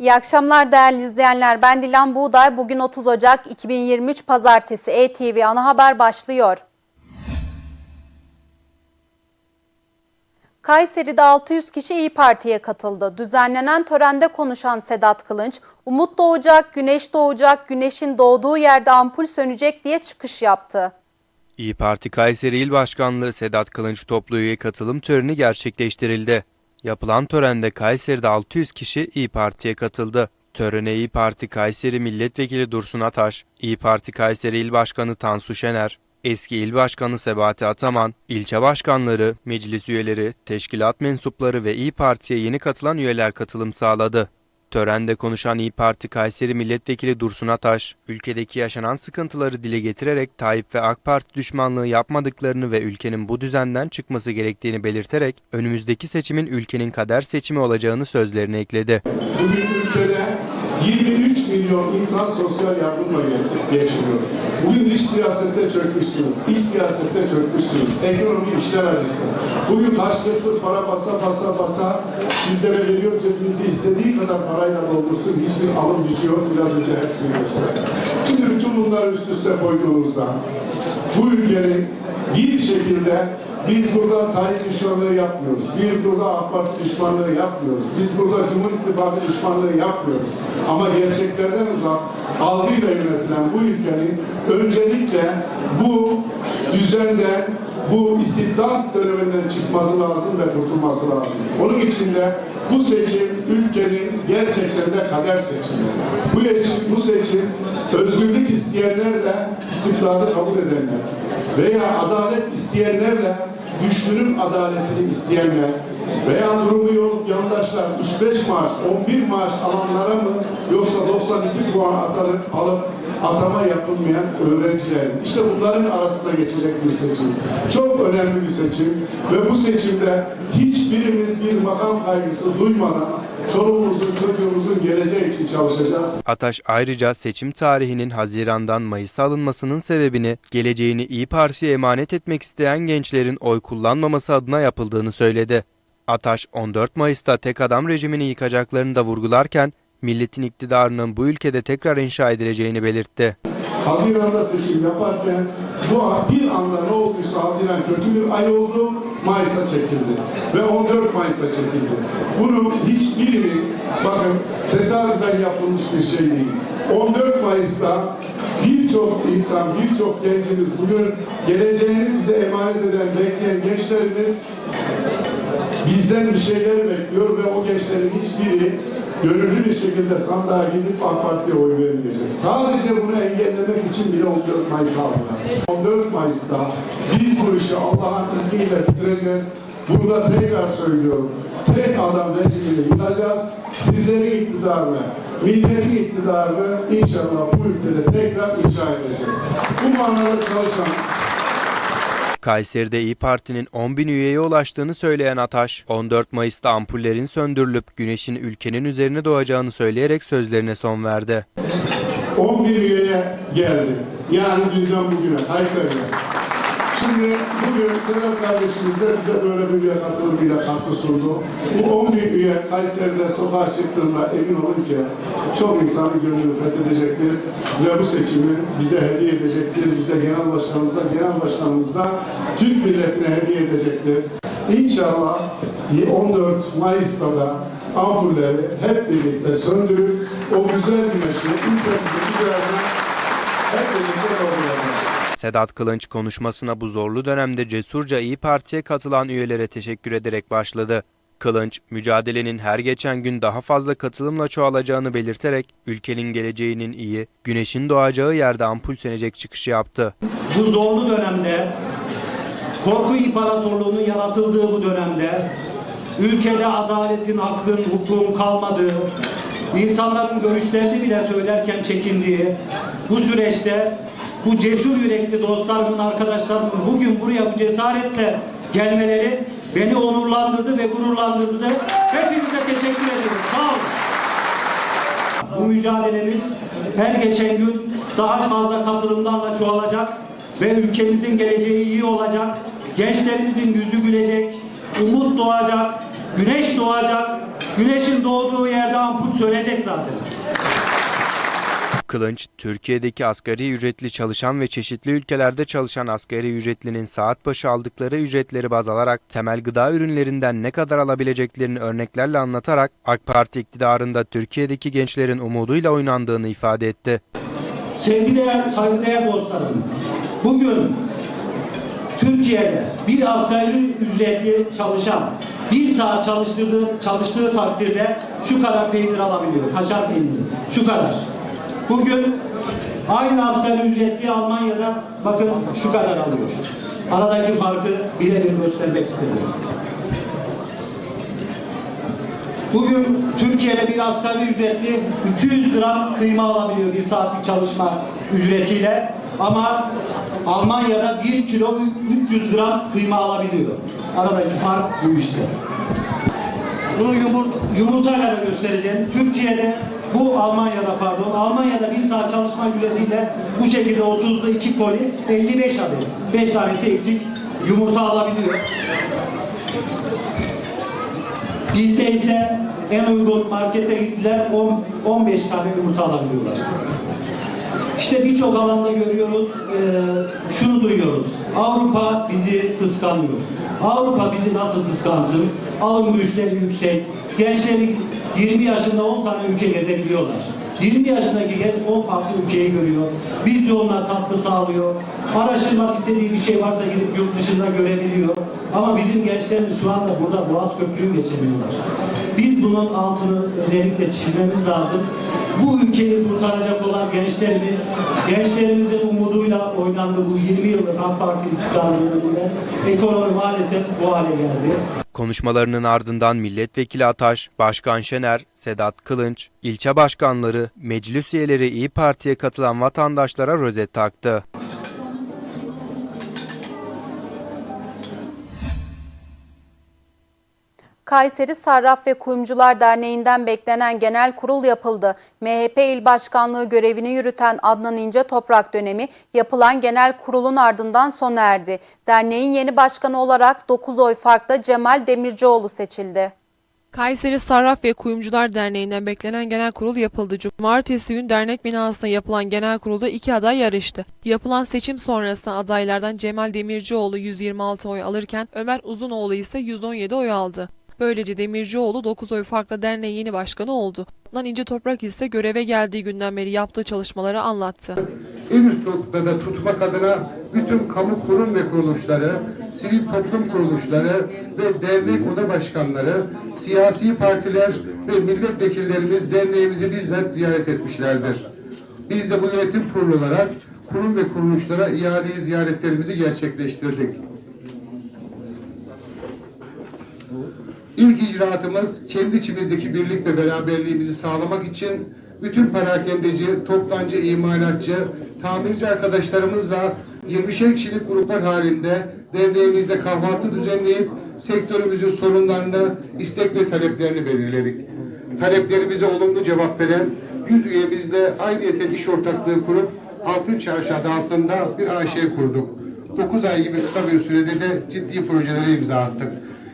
İyi akşamlar değerli izleyenler. Ben Dilan Buğday. Bugün 30 Ocak 2023 Pazartesi ETV Ana Haber başlıyor. Kayseri'de 600 kişi İyi Parti'ye katıldı. Düzenlenen törende konuşan Sedat Kılınç, umut doğacak, güneş doğacak, güneşin doğduğu yerde ampul sönecek diye çıkış yaptı. İyi Parti Kayseri İl Başkanlığı Sedat Kılınç toplu katılım töreni gerçekleştirildi. Yapılan törende Kayseri'de 600 kişi İyi Parti'ye katıldı. Törene İyi Parti Kayseri Milletvekili Dursun Ataş, İyi Parti Kayseri İl Başkanı Tansu Şener, eski İl Başkanı Sebati Ataman, ilçe başkanları, meclis üyeleri, teşkilat mensupları ve İyi Parti'ye yeni katılan üyeler katılım sağladı. Törende konuşan İyi Parti Kayseri Milletvekili Dursun Ataş, ülkedeki yaşanan sıkıntıları dile getirerek Tayyip ve AK Parti düşmanlığı yapmadıklarını ve ülkenin bu düzenden çıkması gerektiğini belirterek önümüzdeki seçimin ülkenin kader seçimi olacağını sözlerine ekledi. Bugün ülkede 23 milyon insan sosyal yardımla ge- geçiniyor. Bugün iç siyasette çökmüşsünüz, iç siyasette çökmüşsünüz. Ekonomi işler acısı. Bugün karşılıksız para basa basa basa sizlere veriyor cebinizi istediği kadar parayla doldursun. Hiçbir alım gücü yok. Biraz önce hepsini gösterdim. Şimdi bütün bunları üst üste koyduğunuzda bu ülkenin bir şekilde biz burada Tayyip düşmanlığı yapmıyoruz. Biz burada AK Parti düşmanlığı yapmıyoruz. Biz burada Cumhur İttifakı düşmanlığı yapmıyoruz. Ama gerçeklerden uzak, algıyla yönetilen bu ülkenin öncelikle bu düzenden, bu istibdat döneminden çıkması lazım ve kurtulması lazım. Onun için de bu seçim ülkenin gerçekten de kader seçimi. Bu seçim, bu seçim özgürlük isteyenlerle istibdadı kabul edenler veya adalet isteyenlerle güçlünün adaletini isteyenler veya durumu yok yandaşlar 3-5 maaş, 11 maaş alanlara mı yoksa 92 puan atanıp alıp atama yapılmayan öğrenciler. İşte bunların arasında geçecek bir seçim. Çok önemli bir seçim ve bu seçimde hiçbirimiz bir makam kaygısı duymadan çoluğumuzun çocuğumuzun geleceği için çalışacağız. Ataş ayrıca seçim tarihinin Haziran'dan Mayıs'a alınmasının sebebini geleceğini İyi Parti'ye emanet etmek isteyen gençlerin oy kullanmaması adına yapıldığını söyledi. Ataş 14 Mayıs'ta tek adam rejimini yıkacaklarını da vurgularken milletin iktidarının bu ülkede tekrar inşa edileceğini belirtti. Haziran'da seçim yaparken bu bir anda ne olduysa Haziran kötü bir ay oldu, Mayıs'a çekildi. Ve 14 Mayıs'a çekildi. Bunun hiçbirinin bakın tesadüfen yapılmış bir şey değil. 14 Mayıs'ta birçok insan, birçok gencimiz bugün geleceğini bize emanet eden, bekleyen gençlerimiz bizden bir şeyler bekliyor ve o gençlerin hiçbiri gönüllü bir şekilde sandığa gidip AK Parti'ye oy vermeyecek. Sadece bunu engellemek için bile 14 Mayıs aldılar. 14 Mayıs'ta biz bu işi Allah'ın izniyle bitireceğiz. Burada tekrar söylüyorum. Tek adam rejimini yıkacağız. Sizlerin iktidarını, milletin iktidarını inşallah bu ülkede tekrar inşa edeceğiz. Bu manada çalışan Kayseri'de İyi Parti'nin 10 bin üyeye ulaştığını söyleyen Ataş, 14 Mayıs'ta ampullerin söndürülüp güneşin ülkenin üzerine doğacağını söyleyerek sözlerine son verdi. 10 bin üyeye geldi. Yani dünden bugüne Kayseri'de. Şimdi bugün Sedat kardeşimiz de bize böyle bir üye katılımıyla katkı sundu. Bu 10 bin üye Kayseri'de sokağa çıktığında emin olun ki çok insanın gönlünü fethedecektir ve bu seçimi bize hediye edecektir. Bize genel başkanımıza, genel başkanımız da Türk milletine hediye edecektir. İnşallah 14 Mayıs'ta da ampulleri hep birlikte söndürüp o güzel güneşi ülkemizin üzerine hep birlikte dolduracağız. Sedat Kılınç konuşmasına bu zorlu dönemde cesurca İyi Parti'ye katılan üyelere teşekkür ederek başladı. Kılınç, mücadelenin her geçen gün daha fazla katılımla çoğalacağını belirterek ülkenin geleceğinin iyi, güneşin doğacağı yerde ampul sönecek çıkışı yaptı. bu zorlu dönemde, korku imparatorluğunun yaratıldığı bu dönemde, ülkede adaletin, hakkın, hukukun kalmadığı, insanların görüşlerini bile söylerken çekindiği bu süreçte bu cesur yürekli dostlarımın, arkadaşlarımın bugün buraya bu cesaretle gelmeleri beni onurlandırdı ve gururlandırdı. Hepinize teşekkür ederim. Sağ olun. Bu mücadelemiz her geçen gün daha fazla katılımlarla çoğalacak ve ülkemizin geleceği iyi olacak. Gençlerimizin yüzü gülecek, umut doğacak, güneş doğacak, Güneşin doğduğu yerde ampul sönecek zaten. Kılınç, Türkiye'deki asgari ücretli çalışan ve çeşitli ülkelerde çalışan asgari ücretlinin saat başı aldıkları ücretleri baz alarak temel gıda ürünlerinden ne kadar alabileceklerini örneklerle anlatarak AK Parti iktidarında Türkiye'deki gençlerin umuduyla oynandığını ifade etti. Sevgiler, saygıdeğer dostlarım, bugün Türkiye'de bir asgari ücretli çalışan bir saat çalıştırdığı, çalıştığı takdirde şu kadar peynir alabiliyor, kaşar peyniri, şu kadar. Bugün aynı asgari ücretli Almanya'da bakın şu kadar alıyor. Aradaki farkı birebir göstermek istedim. Bugün Türkiye'de bir asgari ücretli 200 gram kıyma alabiliyor bir saatlik çalışma ücretiyle. Ama Almanya'da 1 kilo 300 gram kıyma alabiliyor. Aradaki fark bu işte. Bunu yumurt, yumurtayla da göstereceğim. Türkiye'de bu Almanya'da pardon Almanya'da bir saat çalışma ücretiyle bu şekilde 30'da 2 koli 55 adet. 5 tanesi eksik yumurta alabiliyor. Bizde ise en uygun markete gittiler 10, 15 tane yumurta alabiliyorlar. İşte birçok alanda görüyoruz, eee, şunu duyuyoruz. Avrupa bizi kıskanıyor. Avrupa bizi nasıl kıskansın? Alım güçleri yüksek. Gençleri 20 yaşında 10 tane ülke gezebiliyorlar. 20 yaşındaki genç 10 farklı ülkeyi görüyor. Vizyonla katkı sağlıyor. Araştırmak istediği bir şey varsa gidip yurt dışında görebiliyor. Ama bizim gençlerimiz şu anda burada Boğaz Köprü'yü geçemiyorlar. Biz bunun altını özellikle çizmemiz lazım. Bu ülkeyi kurtaracak olan gençlerimiz, gençlerimizin umuduyla oynandı bu 20 yıllık AK Parti iktidarı döneminde. Ekonomi maalesef bu hale geldi. Konuşmalarının ardından Milletvekili Ataş, Başkan Şener, Sedat Kılınç, ilçe başkanları, meclis üyeleri İyi Parti'ye katılan vatandaşlara rozet taktı. Kayseri Sarraf ve Kuyumcular Derneği'nden beklenen genel kurul yapıldı. MHP il başkanlığı görevini yürüten Adnan İnce Toprak dönemi yapılan genel kurulun ardından sona erdi. Derneğin yeni başkanı olarak 9 oy farkla Cemal Demircioğlu seçildi. Kayseri Sarraf ve Kuyumcular Derneği'nden beklenen genel kurul yapıldı. Cumartesi gün dernek binasında yapılan genel kurulda iki aday yarıştı. Yapılan seçim sonrasında adaylardan Cemal Demircioğlu 126 oy alırken Ömer Uzunoğlu ise 117 oy aldı. Böylece Demircioğlu 9 oy farkla derneğin yeni başkanı oldu. Lan İnce Toprak ise göreve geldiği günden beri yaptığı çalışmaları anlattı. en üst noktada tutmak adına bütün kamu kurum ve kuruluşları, sivil toplum kuruluşları ve dernek oda başkanları, siyasi partiler ve milletvekillerimiz derneğimizi bizzat ziyaret etmişlerdir. Biz de bu yönetim kurulu olarak kurum ve kuruluşlara iadeyi ziyaretlerimizi gerçekleştirdik. İlk icraatımız kendi içimizdeki birlik ve beraberliğimizi sağlamak için bütün perakendeci, toptancı, imalatçı, tamirci arkadaşlarımızla 20'şer kişilik gruplar halinde derneğimizde kahvaltı düzenleyip sektörümüzün sorunlarını, istek ve taleplerini belirledik. Taleplerimize olumlu cevap veren 100 üyemizle ayrıyeten iş ortaklığı kurup Altın Çarşı adı altında bir AŞ kurduk. 9 ay gibi kısa bir sürede de ciddi projelere imza attık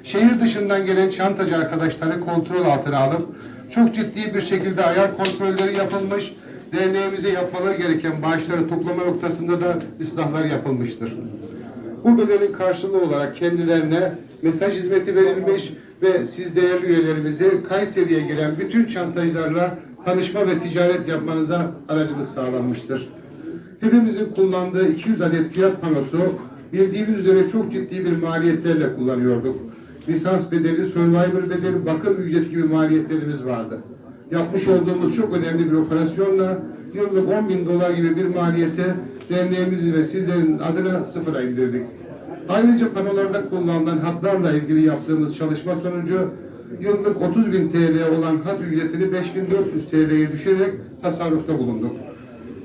şehir dışından gelen çantacı arkadaşları kontrol altına alıp çok ciddi bir şekilde ayar kontrolleri yapılmış, derneğimize yapmaları gereken bağışları toplama noktasında da ıslahlar yapılmıştır. Bu bedelin karşılığı olarak kendilerine mesaj hizmeti verilmiş ve siz değerli üyelerimizi Kayseri'ye gelen bütün çantacılarla tanışma ve ticaret yapmanıza aracılık sağlanmıştır. Hepimizin kullandığı 200 adet fiyat panosu bildiğimiz üzere çok ciddi bir maliyetlerle kullanıyorduk. Lisans bedeli, survivor bedeli, bakım ücreti gibi maliyetlerimiz vardı. Yapmış olduğumuz çok önemli bir operasyonla yıllık 10 bin dolar gibi bir maliyete derneğimizi ve sizlerin adına sıfıra indirdik. Ayrıca panolarda kullanılan hatlarla ilgili yaptığımız çalışma sonucu yıllık 30 bin TL olan hat ücretini 5400 TL'ye düşürerek tasarrufta bulunduk.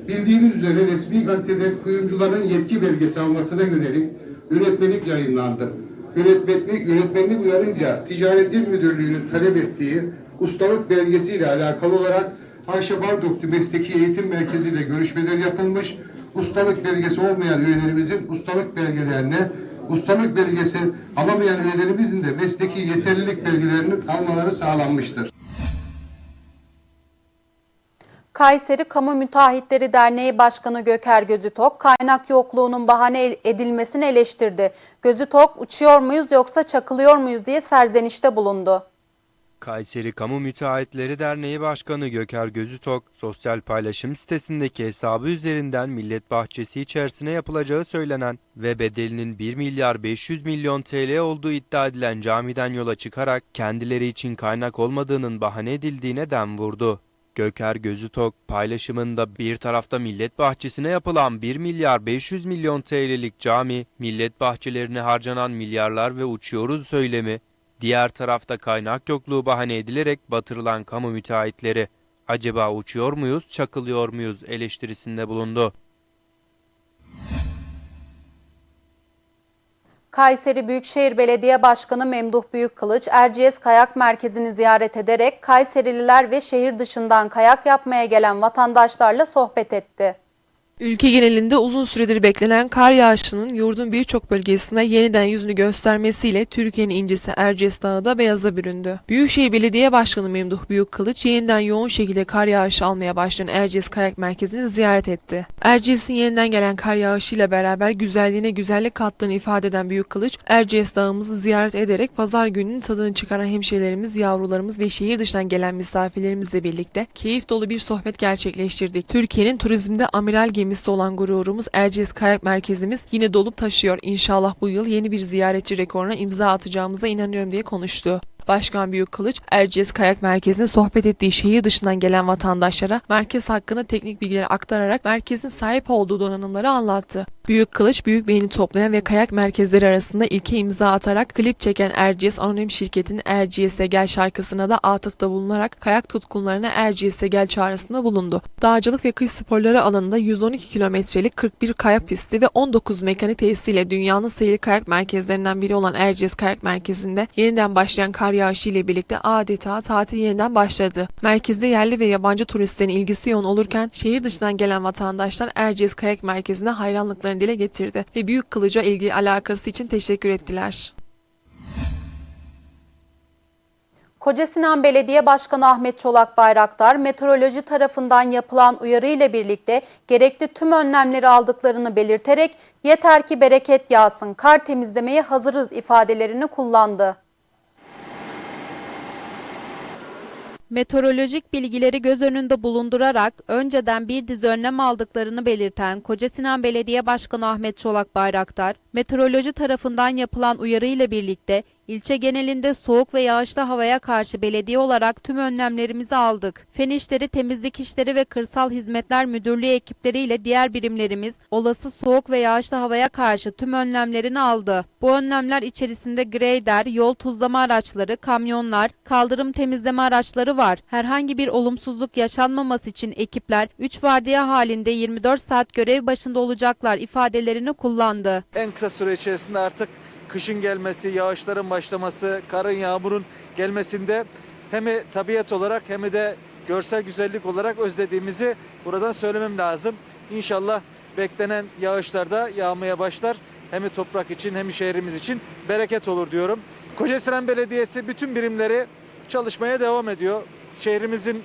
Bildiğiniz üzere resmi gazetede kuyumcuların yetki belgesi almasına yönelik yönetmelik yayınlandı. Yönetmenlik, yönetmenlik uyarınca Ticaret İl Müdürlüğü'nün talep ettiği ustalık belgesiyle alakalı olarak Ayşe Bardoktu Mesleki Eğitim Merkezi ile görüşmeler yapılmış. Ustalık belgesi olmayan üyelerimizin ustalık belgelerine ustalık belgesi alamayan üyelerimizin de mesleki yeterlilik belgelerini almaları sağlanmıştır. Kayseri Kamu Müteahhitleri Derneği Başkanı Göker Gözütok, kaynak yokluğunun bahane edilmesini eleştirdi. Gözütok, uçuyor muyuz yoksa çakılıyor muyuz diye serzenişte bulundu. Kayseri Kamu Müteahhitleri Derneği Başkanı Göker Gözütok, sosyal paylaşım sitesindeki hesabı üzerinden Millet Bahçesi içerisine yapılacağı söylenen ve bedelinin 1 milyar 500 milyon TL olduğu iddia edilen camiden yola çıkarak kendileri için kaynak olmadığının bahane edildiğine dem vurdu. Göker Gözütok paylaşımında bir tarafta millet bahçesine yapılan 1 milyar 500 milyon TL'lik cami, millet bahçelerine harcanan milyarlar ve uçuyoruz söylemi, diğer tarafta kaynak yokluğu bahane edilerek batırılan kamu müteahhitleri, acaba uçuyor muyuz, çakılıyor muyuz eleştirisinde bulundu. Kayseri Büyükşehir Belediye Başkanı Memduh Büyükkılıç, Erciyes Kayak Merkezi'ni ziyaret ederek Kayserililer ve şehir dışından kayak yapmaya gelen vatandaşlarla sohbet etti. Ülke genelinde uzun süredir beklenen kar yağışının yurdun birçok bölgesinde yeniden yüzünü göstermesiyle Türkiye'nin incisi Erciyes Dağı da beyaza büründü. Büyükşehir Belediye Başkanı Memduh Büyükkılıç yeniden yoğun şekilde kar yağışı almaya başlayan Erciyes Kayak Merkezi'ni ziyaret etti. Erciyes'in yeniden gelen kar yağışıyla beraber güzelliğine güzellik kattığını ifade eden Büyükkılıç, Erciyes Dağımızı ziyaret ederek pazar gününün tadını çıkaran hemşehrilerimiz, yavrularımız ve şehir dışından gelen misafirlerimizle birlikte keyif dolu bir sohbet gerçekleştirdik. Türkiye'nin turizmde amiral gemisi olan gururumuz Erciyes Kayak Merkezimiz yine dolup taşıyor. İnşallah bu yıl yeni bir ziyaretçi rekoruna imza atacağımıza inanıyorum diye konuştu. Başkan Büyükkılıç, Erciyes Kayak Merkezi'nde sohbet ettiği şehir dışından gelen vatandaşlara merkez hakkında teknik bilgileri aktararak merkezin sahip olduğu donanımları anlattı. Büyük Kılıç, büyük beğeni toplayan ve kayak merkezleri arasında ilke imza atarak klip çeken Erciyes Anonim Şirketi'nin Erciyes'e Gel şarkısına da atıfta bulunarak kayak tutkunlarına Erciyes'e Gel çağrısında bulundu. Dağcılık ve kış sporları alanında 112 kilometrelik 41 kayak pisti ve 19 mekanik tesisiyle dünyanın sayılı kayak merkezlerinden biri olan Erciyes Kayak Merkezi'nde yeniden başlayan kar yağışı ile birlikte adeta tatil yeniden başladı. Merkezde yerli ve yabancı turistlerin ilgisi yoğun olurken şehir dışından gelen vatandaşlar Erciyes Kayak Merkezi'ne hayranlıklarını dile getirdi ve Büyük Kılıç'a ilgi alakası için teşekkür ettiler. Kocasinan Belediye Başkanı Ahmet Çolak Bayraktar, meteoroloji tarafından yapılan uyarı ile birlikte gerekli tüm önlemleri aldıklarını belirterek yeter ki bereket yağsın, kar temizlemeye hazırız ifadelerini kullandı. Meteorolojik bilgileri göz önünde bulundurarak önceden bir dizi önlem aldıklarını belirten Kocasinan Belediye Başkanı Ahmet Çolak Bayraktar, meteoroloji tarafından yapılan uyarı ile birlikte ilçe genelinde soğuk ve yağışlı havaya karşı belediye olarak tüm önlemlerimizi aldık. Fen İşleri, Temizlik İşleri ve Kırsal Hizmetler Müdürlüğü ekipleriyle diğer birimlerimiz olası soğuk ve yağışlı havaya karşı tüm önlemlerini aldı. Bu önlemler içerisinde grader, yol tuzlama araçları, kamyonlar, kaldırım temizleme araçları var. Herhangi bir olumsuzluk yaşanmaması için ekipler 3 vardiya halinde 24 saat görev başında olacaklar ifadelerini kullandı. En kısa süre içerisinde artık kışın gelmesi, yağışların başlaması, karın yağmurun gelmesinde hem tabiat olarak hem de görsel güzellik olarak özlediğimizi buradan söylemem lazım. İnşallah beklenen yağışlar da yağmaya başlar. Hem toprak için hem şehrimiz için bereket olur diyorum. Kocasinan Belediyesi bütün birimleri çalışmaya devam ediyor. Şehrimizin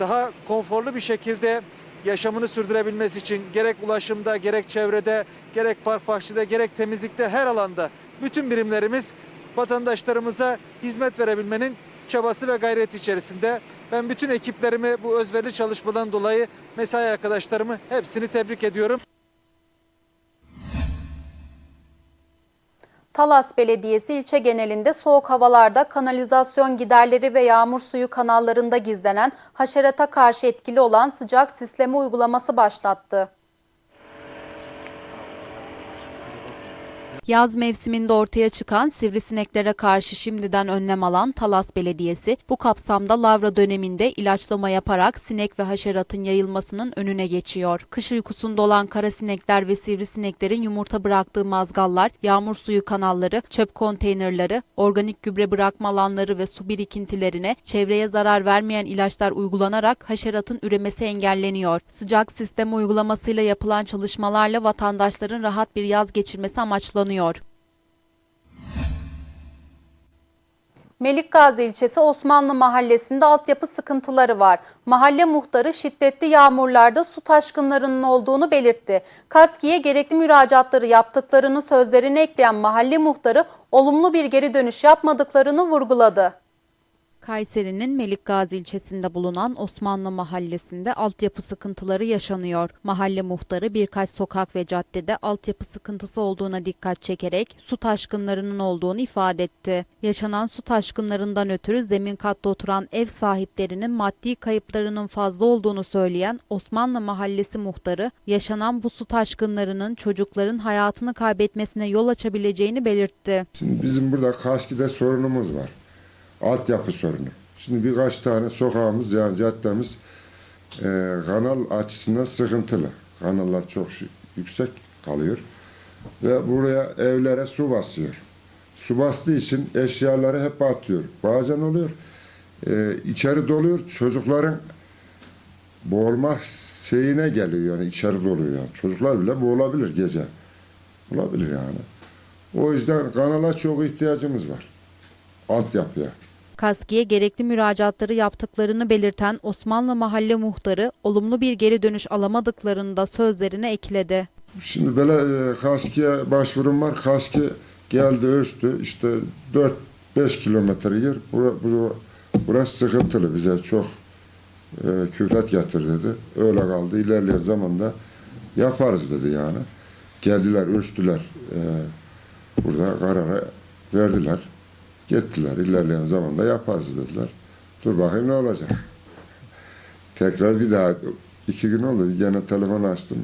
daha konforlu bir şekilde yaşamını sürdürebilmesi için gerek ulaşımda, gerek çevrede, gerek park bahçede, gerek temizlikte her alanda bütün birimlerimiz vatandaşlarımıza hizmet verebilmenin çabası ve gayreti içerisinde. Ben bütün ekiplerimi bu özverili çalışmadan dolayı mesai arkadaşlarımı hepsini tebrik ediyorum. Talas Belediyesi ilçe genelinde soğuk havalarda kanalizasyon giderleri ve yağmur suyu kanallarında gizlenen haşerata karşı etkili olan sıcak sisleme uygulaması başlattı. Yaz mevsiminde ortaya çıkan sivrisineklere karşı şimdiden önlem alan Talas Belediyesi bu kapsamda lavra döneminde ilaçlama yaparak sinek ve haşeratın yayılmasının önüne geçiyor. Kış uykusunda olan kara sinekler ve sivrisineklerin yumurta bıraktığı mazgallar, yağmur suyu kanalları, çöp konteynerleri, organik gübre bırakma alanları ve su birikintilerine çevreye zarar vermeyen ilaçlar uygulanarak haşeratın üremesi engelleniyor. Sıcak sistem uygulamasıyla yapılan çalışmalarla vatandaşların rahat bir yaz geçirmesi amaçlanıyor bekleniyor. Melikgazi ilçesi Osmanlı Mahallesi'nde altyapı sıkıntıları var. Mahalle muhtarı şiddetli yağmurlarda su taşkınlarının olduğunu belirtti. Kaski'ye gerekli müracaatları yaptıklarını sözlerine ekleyen mahalle muhtarı olumlu bir geri dönüş yapmadıklarını vurguladı. Kayseri'nin Melikgazi ilçesinde bulunan Osmanlı mahallesinde altyapı sıkıntıları yaşanıyor. Mahalle muhtarı birkaç sokak ve caddede altyapı sıkıntısı olduğuna dikkat çekerek su taşkınlarının olduğunu ifade etti. Yaşanan su taşkınlarından ötürü zemin katta oturan ev sahiplerinin maddi kayıplarının fazla olduğunu söyleyen Osmanlı mahallesi muhtarı, yaşanan bu su taşkınlarının çocukların hayatını kaybetmesine yol açabileceğini belirtti. Şimdi bizim burada Kaski'de sorunumuz var. Altyapı sorunu. Şimdi birkaç tane sokağımız yani caddemiz e, kanal açısından sıkıntılı. Kanallar çok yüksek kalıyor. Ve buraya evlere su basıyor. Su bastığı için eşyaları hep atıyor. Bazen oluyor. E, içeri doluyor. Çocukların boğulma şeyine geliyor yani içeri doluyor yani. Çocuklar bile boğulabilir gece. Olabilir yani. O yüzden kanala çok ihtiyacımız var. Altyapıya. Kaski'ye gerekli müracaatları yaptıklarını belirten Osmanlı Mahalle Muhtarı olumlu bir geri dönüş alamadıklarını da sözlerine ekledi. Şimdi böyle e, Kaski'ye başvurum var. Kaski geldi ölçtü. İşte 4-5 kilometre yer. Bura, bura, burası sıkıntılı bize çok e, külfet getir dedi. Öyle kaldı. İlerleyen zamanda yaparız dedi yani. Geldiler, ölçtüler. E, burada karara verdiler. Gittiler. İlerleyen zamanda yaparız dediler. Dur bakayım ne olacak. Tekrar bir daha iki gün oldu. Gene telefon açtım.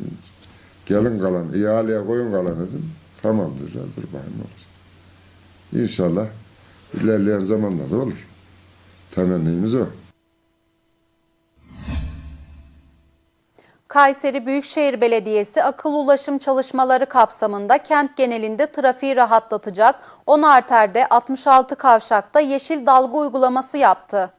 Gelin kalan, ihaleye koyun kalan dedim. Tamam dediler. Dur bakayım ne olacak. İnşallah ilerleyen zamanlarda olur. Temennimiz o. Kayseri Büyükşehir Belediyesi akıl ulaşım çalışmaları kapsamında kent genelinde trafiği rahatlatacak 10 arterde 66 kavşakta yeşil dalga uygulaması yaptı.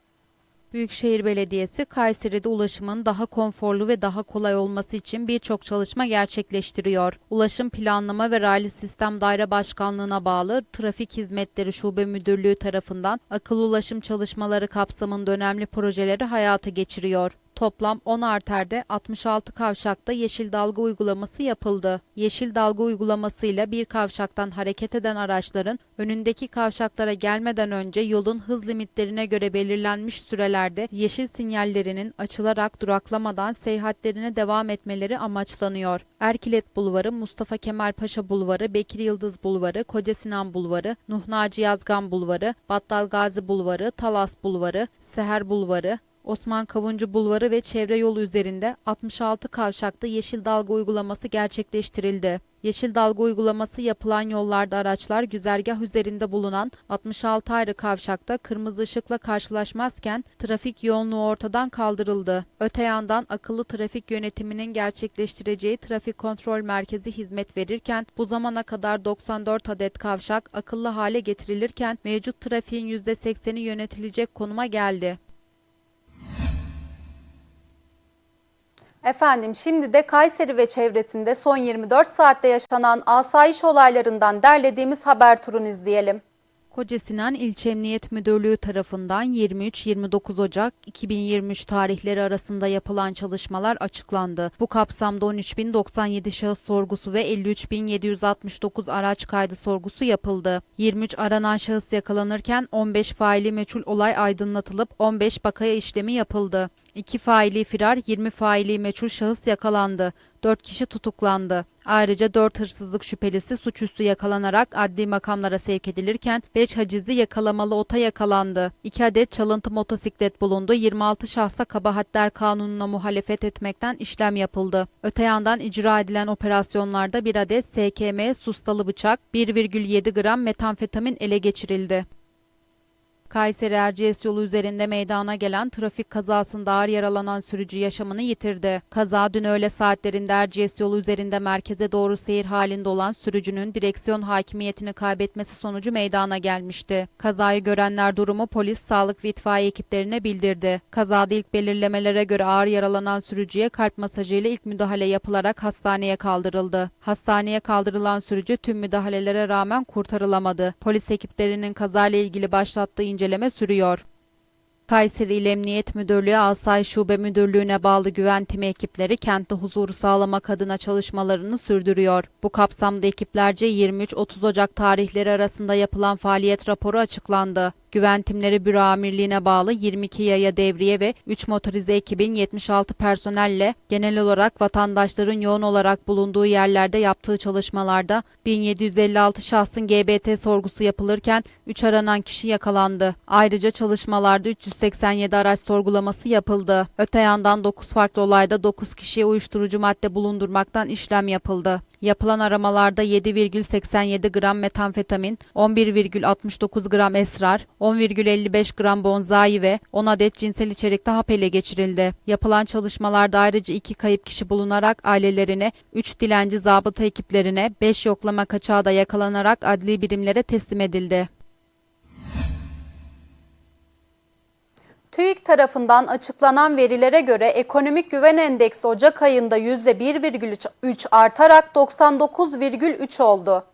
Büyükşehir Belediyesi Kayseri'de ulaşımın daha konforlu ve daha kolay olması için birçok çalışma gerçekleştiriyor. Ulaşım Planlama ve Raylı Sistem Daire Başkanlığı'na bağlı Trafik Hizmetleri Şube Müdürlüğü tarafından akıllı ulaşım çalışmaları kapsamında önemli projeleri hayata geçiriyor. Toplam 10 arterde 66 kavşakta yeşil dalga uygulaması yapıldı. Yeşil dalga uygulamasıyla bir kavşaktan hareket eden araçların önündeki kavşaklara gelmeden önce yolun hız limitlerine göre belirlenmiş sürelerde yeşil sinyallerinin açılarak duraklamadan seyahatlerine devam etmeleri amaçlanıyor. Erkilet Bulvarı, Mustafa Kemal Paşa Bulvarı, Bekir Yıldız Bulvarı, Koca Sinan Bulvarı, Nuh Naci Yazgan Bulvarı, Battal Gazi Bulvarı, Talas Bulvarı, Seher Bulvarı, Osman Kavuncu Bulvarı ve çevre yolu üzerinde 66 kavşakta yeşil dalga uygulaması gerçekleştirildi. Yeşil dalga uygulaması yapılan yollarda araçlar güzergah üzerinde bulunan 66 ayrı kavşakta kırmızı ışıkla karşılaşmazken trafik yoğunluğu ortadan kaldırıldı. Öte yandan akıllı trafik yönetiminin gerçekleştireceği trafik kontrol merkezi hizmet verirken bu zamana kadar 94 adet kavşak akıllı hale getirilirken mevcut trafiğin %80'i yönetilecek konuma geldi. Efendim şimdi de Kayseri ve çevresinde son 24 saatte yaşanan asayiş olaylarından derlediğimiz haber turunu izleyelim. Koca Sinan İlçe Emniyet Müdürlüğü tarafından 23-29 Ocak 2023 tarihleri arasında yapılan çalışmalar açıklandı. Bu kapsamda 13.097 şahıs sorgusu ve 53.769 araç kaydı sorgusu yapıldı. 23 aranan şahıs yakalanırken 15 faili meçhul olay aydınlatılıp 15 bakaya işlemi yapıldı. 2 faili firar, 20 faili meçhul şahıs yakalandı. 4 kişi tutuklandı. Ayrıca 4 hırsızlık şüphelisi suçüstü yakalanarak adli makamlara sevk edilirken 5 hacizli yakalamalı ota yakalandı. 2 adet çalıntı motosiklet bulundu. 26 şahsa kabahatler kanununa muhalefet etmekten işlem yapıldı. Öte yandan icra edilen operasyonlarda 1 adet SKM, sustalı bıçak, 1,7 gram metamfetamin ele geçirildi. Kayseri Erciyes yolu üzerinde meydana gelen trafik kazasında ağır yaralanan sürücü yaşamını yitirdi. Kaza dün öğle saatlerinde Erciyes yolu üzerinde merkeze doğru seyir halinde olan sürücünün direksiyon hakimiyetini kaybetmesi sonucu meydana gelmişti. Kazayı görenler durumu polis, sağlık ve itfaiye ekiplerine bildirdi. Kazada ilk belirlemelere göre ağır yaralanan sürücüye kalp masajıyla ilk müdahale yapılarak hastaneye kaldırıldı. Hastaneye kaldırılan sürücü tüm müdahalelere rağmen kurtarılamadı. Polis ekiplerinin kazayla ilgili başlattığı inceleme sürüyor. Kayseri İl Emniyet Müdürlüğü Asay Şube Müdürlüğü'ne bağlı güven timi ekipleri kentte huzuru sağlamak adına çalışmalarını sürdürüyor. Bu kapsamda ekiplerce 23-30 Ocak tarihleri arasında yapılan faaliyet raporu açıklandı. Güven timleri büro amirliğine bağlı 22 yaya devriye ve 3 motorize ekibin 76 personelle genel olarak vatandaşların yoğun olarak bulunduğu yerlerde yaptığı çalışmalarda 1756 şahsın GBT sorgusu yapılırken 3 aranan kişi yakalandı. Ayrıca çalışmalarda 387 araç sorgulaması yapıldı. Öte yandan 9 farklı olayda 9 kişiye uyuşturucu madde bulundurmaktan işlem yapıldı. Yapılan aramalarda 7,87 gram metamfetamin, 11,69 gram esrar, 10,55 gram bonzai ve 10 adet cinsel içerikli hap ele geçirildi. Yapılan çalışmalarda ayrıca 2 kayıp kişi bulunarak ailelerine, 3 dilenci zabıta ekiplerine, 5 yoklama kaçağı da yakalanarak adli birimlere teslim edildi. TÜİK tarafından açıklanan verilere göre ekonomik güven endeksi Ocak ayında %1,3 artarak 99,3 oldu.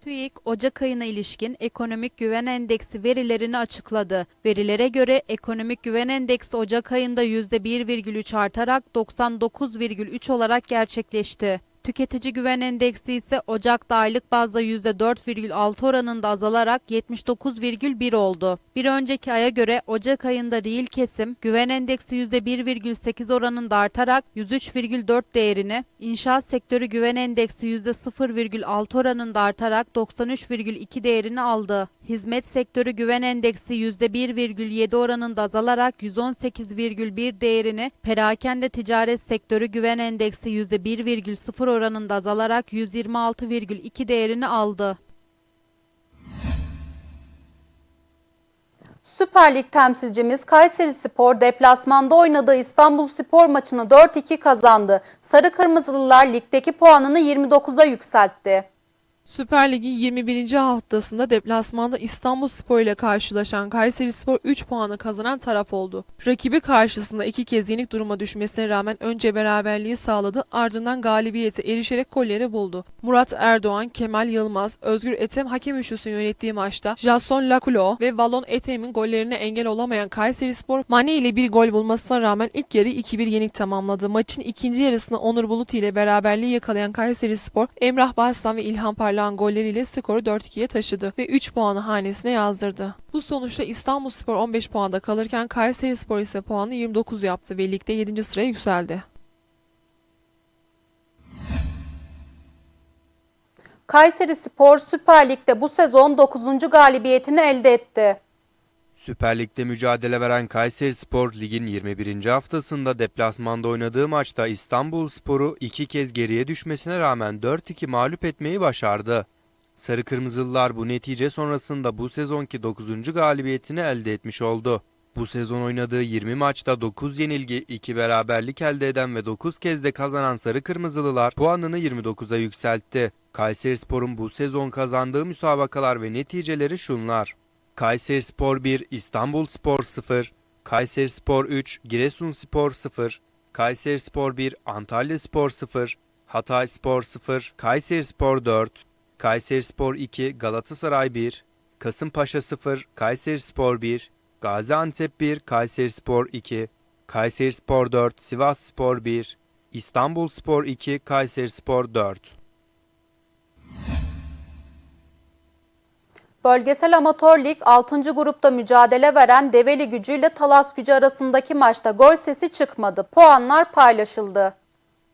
TÜİK Ocak ayına ilişkin ekonomik güven endeksi verilerini açıkladı. Verilere göre ekonomik güven endeksi Ocak ayında %1,3 artarak 99,3 olarak gerçekleşti. Tüketici güven endeksi ise Ocak'ta aylık bazda %4,6 oranında azalarak 79,1 oldu. Bir önceki aya göre Ocak ayında reel kesim güven endeksi %1,8 oranında artarak 103,4 değerini, inşaat sektörü güven endeksi %0,6 oranında artarak 93,2 değerini aldı. Hizmet sektörü güven endeksi %1,7 oranında azalarak 118,1 değerini, perakende ticaret sektörü güven endeksi %1,0 oranında azalarak 126,2 değerini aldı. Süper Lig temsilcimiz Kayseri Spor deplasmanda oynadığı İstanbul Spor maçını 4-2 kazandı. Sarı Kırmızılılar ligdeki puanını 29'a yükseltti. Süper Lig'in 21. haftasında deplasmanda İstanbul Spor ile karşılaşan Kayseri Spor 3 puanı kazanan taraf oldu. Rakibi karşısında iki kez yenik duruma düşmesine rağmen önce beraberliği sağladı ardından galibiyete erişerek kolleri buldu. Murat Erdoğan, Kemal Yılmaz, Özgür Etem hakem üçlüsünün yönettiği maçta Jason Lakulo ve Valon Etem'in gollerine engel olamayan Kayseri Spor Mane ile bir gol bulmasına rağmen ilk yarı 2-1 yenik tamamladı. Maçın ikinci yarısında Onur Bulut ile beraberliği yakalayan Kayseri Spor, Emrah Başsan ve İlhan Parlağan golleriyle skoru 4-2'ye taşıdı ve 3 puanı hanesine yazdırdı. Bu sonuçta İstanbul Spor 15 puanda kalırken Kayseri Spor ise puanı 29 yaptı ve ligde 7. sıraya yükseldi. Kayseri Spor Süper Lig'de bu sezon 9. galibiyetini elde etti. Süper Lig'de mücadele veren Kayseri Spor ligin 21. haftasında deplasmanda oynadığı maçta İstanbul Spor'u iki kez geriye düşmesine rağmen 4-2 mağlup etmeyi başardı. Sarı Kırmızılılar bu netice sonrasında bu sezonki 9. galibiyetini elde etmiş oldu. Bu sezon oynadığı 20 maçta 9 yenilgi, 2 beraberlik elde eden ve 9 kez de kazanan Sarı Kırmızılılar puanını 29'a yükseltti. Kayserispor'un bu sezon kazandığı müsabakalar ve neticeleri şunlar. Kayserispor 1, İstanbulspor 0, Kayserispor 3, Giresunspor 0, Kayserispor 1, Antalyaspor 0, Hatayspor 0, Kayserispor 4, Kayserispor 2, Galatasaray 1, Kasımpaşa 0, Kayserispor 1, Gaziantep 1, Kayserispor 2, Kayserispor 4, Sivasspor 1, İstanbulspor 2, Kayserispor 4. Bölgesel Amatör Lig 6. grupta mücadele veren Develi Gücü ile Talas Gücü arasındaki maçta gol sesi çıkmadı. Puanlar paylaşıldı.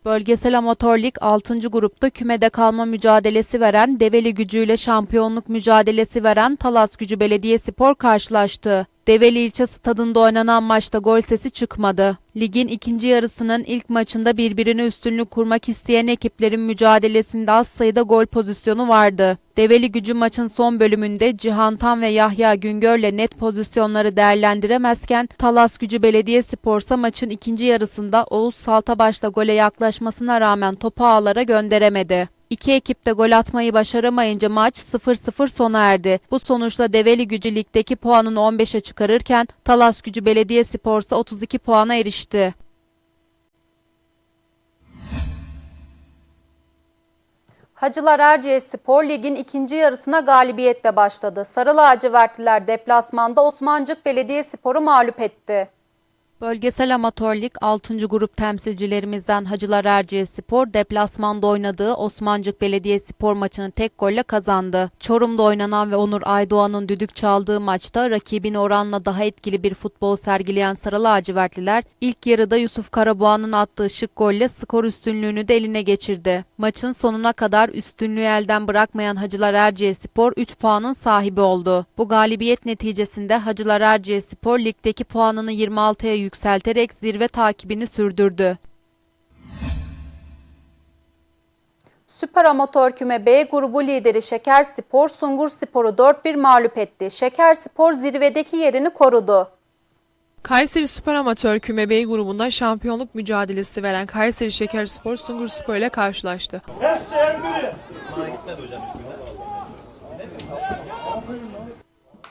Bölgesel Amatör Lig 6. grupta kümede kalma mücadelesi veren Develi Gücü ile şampiyonluk mücadelesi veren Talas Gücü Belediyespor karşılaştı. Develi ilçe stadında oynanan maçta gol sesi çıkmadı. Ligin ikinci yarısının ilk maçında birbirine üstünlük kurmak isteyen ekiplerin mücadelesinde az sayıda gol pozisyonu vardı. Develi gücü maçın son bölümünde Cihan Tan ve Yahya Güngör'le net pozisyonları değerlendiremezken Talas Gücü Belediyespor'sa maçın ikinci yarısında Oğuz Saltabaş'la gole yaklaşmasına rağmen topu ağlara gönderemedi. İki ekip de gol atmayı başaramayınca maç 0-0 sona erdi. Bu sonuçla Develi Gücü ligdeki puanını 15'e çıkarırken Talas Gücü Belediyespor ise 32 puana erişti. Hacılar Erciyes Spor Lig'in ikinci yarısına galibiyetle başladı. Sarı lacivertliler deplasmanda Osmancık Belediyespor'u mağlup etti. Bölgesel Amatör Lig 6. grup temsilcilerimizden Hacılar Erciyes Spor deplasmanda oynadığı Osmancık Belediyespor maçını tek golle kazandı. Çorum'da oynanan ve Onur Aydoğan'ın düdük çaldığı maçta rakibine oranla daha etkili bir futbol sergileyen Sarı lacivertliler ilk yarıda Yusuf Karaboğan'ın attığı şık golle skor üstünlüğünü de eline geçirdi. Maçın sonuna kadar üstünlüğü elden bırakmayan Hacılar Erciyes Spor 3 puanın sahibi oldu. Bu galibiyet neticesinde Hacılar Erciyes Spor ligdeki puanını 26'ya yükselterek zirve takibini sürdürdü. Süper Amatör Küme B grubu lideri Şeker Spor Sungur Spor'u 4-1 mağlup etti. Şeker Spor zirvedeki yerini korudu. Kayseri Süper Amatör Küme B grubunda şampiyonluk mücadelesi veren Kayseri Şekerspor Sungur Spor ile karşılaştı.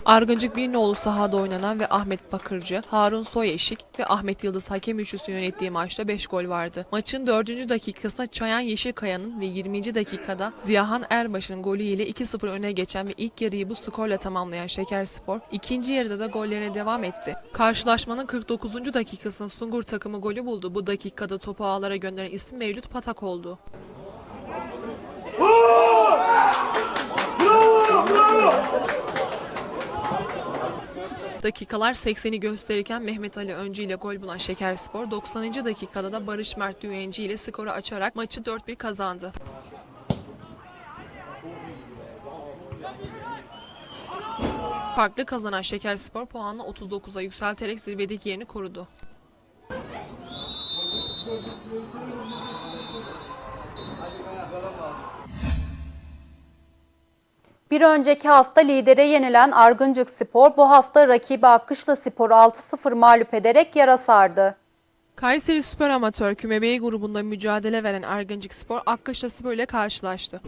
Argıncık bir nolu sahada oynanan ve Ahmet Bakırcı, Harun Soyeşik ve Ahmet Yıldız hakem üçlüsü yönettiği maçta 5 gol vardı. Maçın 4. dakikasında Çayan Yeşilkaya'nın ve 20. dakikada Ziyahan Erbaş'ın golü ile 2-0 öne geçen ve ilk yarıyı bu skorla tamamlayan Şekerspor, ikinci yarıda da gollerine devam etti. Karşılaşmanın 49. dakikasında Sungur takımı golü buldu. Bu dakikada topu ağlara gönderen isim Mevlüt Patak oldu. Dakikalar 80'i gösterirken Mehmet Ali Öncü ile gol bulan Şekerspor 90. dakikada da Barış Mert Düvenci ile skoru açarak maçı 4-1 kazandı. Farklı kazanan Şekerspor puanını 39'a yükselterek zirvedeki yerini korudu. Bir önceki hafta lidere yenilen Argıncık Spor bu hafta rakibi Akışla Spor'u 6-0 mağlup ederek yara sardı. Kayseri Süper Amatör Küme B grubunda mücadele veren Argıncık Spor Akkaşa Spor ile karşılaştı.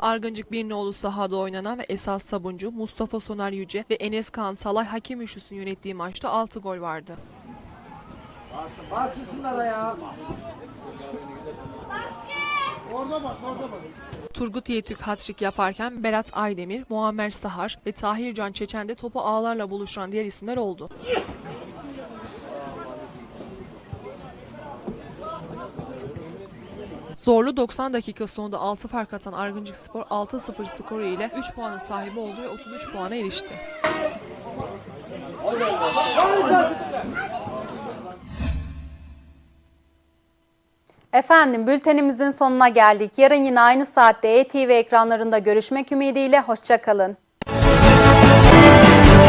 Argıncık bir nolu sahada oynanan ve Esas Sabuncu, Mustafa Soner Yüce ve Enes Kaan Talay hakem üçlüsünün yönettiği maçta 6 gol vardı. Turgut Yetük hat-trick yaparken Berat Aydemir, Muammer Sahar ve Tahir Can Çeçen de topu ağlarla buluşturan diğer isimler oldu. Zorlu 90 dakika sonunda 6 fark atan Argıncık Spor 6-0 skoru ile 3 puanın sahibi oldu ve 33 puana erişti. Efendim bültenimizin sonuna geldik. Yarın yine aynı saatte ETV ekranlarında görüşmek ümidiyle. Hoşçakalın.